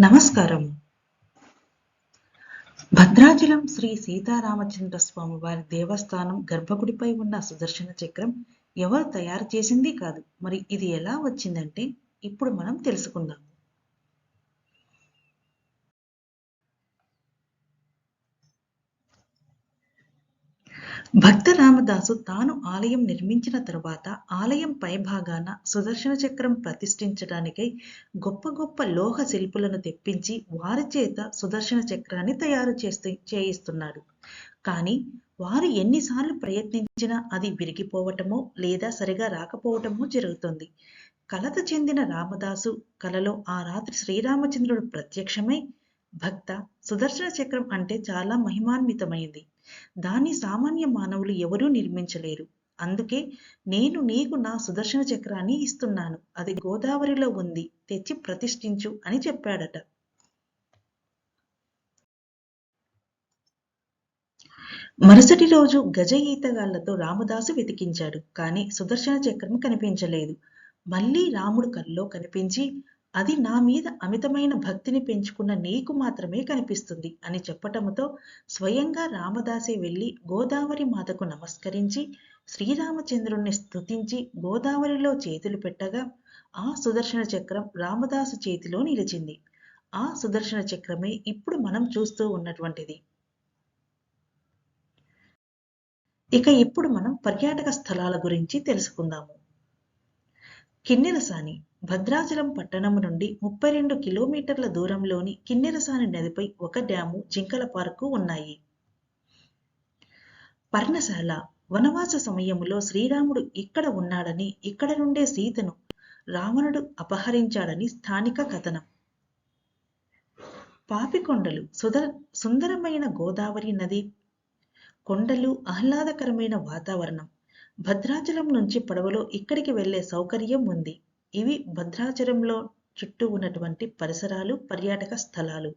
నమస్కారం. భద్రాచలం శ్రీ సీతారామచంద్ర స్వామి వారి దేవస్థానం గర్భగుడిపై ఉన్న సుదర్శన చక్రం ఎవరు తయారు చేసింది కాదు. మరి ఇది ఎలా వచ్చిందంటే ఇప్పుడు మనం తెలుసుకుందాం. భక్త రామదాసు తాను ఆలయం నిర్మించిన తరువాత ఆలయం పైభాగాన సుదర్శన చక్రం ప్రతిష్ఠించడానికై గొప్ప గొప్ప లోహ శిల్పులను తెప్పించి వారి చేత సుదర్శన చక్రాన్ని తయారు చేస్తూ చేయిస్తున్నాడు. కానీ వారు ఎన్నిసార్లు ప్రయత్నించినా అది విరిగిపోవటమో లేదా సరిగా రాకపోవటమో జరుగుతుంది. కలత చెందిన రామదాసు కలలో ఆ రాత్రి శ్రీరామచంద్రుడు ప్రత్యక్షమై భక్త సుదర్శన చక్రం అంటే చాలా మహిమాన్వితమైంది. దాన్ని సామాన్య మానవులు ఎవరూ నిర్మించలేరు. అందుకే నేను నీకు నా సుదర్శన చక్రాన్ని ఇస్తున్నాను. అది గోదావరిలో ఉంది. తెచ్చి ప్రతిష్ఠించు అని చెప్పాడట. మరుసటి రోజు గజ ఈతగాళ్ళతో రామదాసు వెతికించాడు. కానీ సుదర్శన చక్రం కనిపించలేదు. మళ్ళీ రాముడు కల్లో కనిపించి అది నా మీద అమితమైన భక్తిని పెంచుకున్న నీకు మాత్రమే కనిపిస్తుంది అని చెప్పటముతో స్వయంగా రామదాసే వెళ్ళి గోదావరి మాతకు నమస్కరించి శ్రీరామచంద్రుణ్ణి స్తుతించి గోదావరిలో చేతులు పెట్టగా ఆ సుదర్శన చక్రం రామదాసు చేతిలో నిలిచింది. ఆ సుదర్శన చక్రమే ఇప్పుడు మనం చూస్తూ ఉన్నటువంటిది. ఇక ఇప్పుడు మనం పర్యాటక స్థలాల గురించి తెలుసుకుందాము. కిన్నెరసాని భద్రాచలం పట్టణం నుండి ముప్పై రెండు కిలోమీటర్ల దూరంలోని కిన్నెరసాని నదిపై ఒక డ్యాము జింకల పార్కు ఉన్నాయి. పర్ణశాల వనవాస సమయంలో శ్రీరాముడు ఇక్కడ ఉన్నాడని ఇక్కడ నుండే సీతను రావణుడు అపహరించాడని స్థానిక కథనం. పాపికొండలు సుదర సుందరమైన గోదావరి నది కొండలు ఆహ్లాదకరమైన వాతావరణం. భద్రాచలం నుంచి పడవలో ఇక్కడికి వెళ్ళే సౌకర్యం ఉంది. ఇవి భద్రాచలంలో చుట్టూ ఉన్నటువంటి పరిసరాలు పర్యాటక స్థలాలు.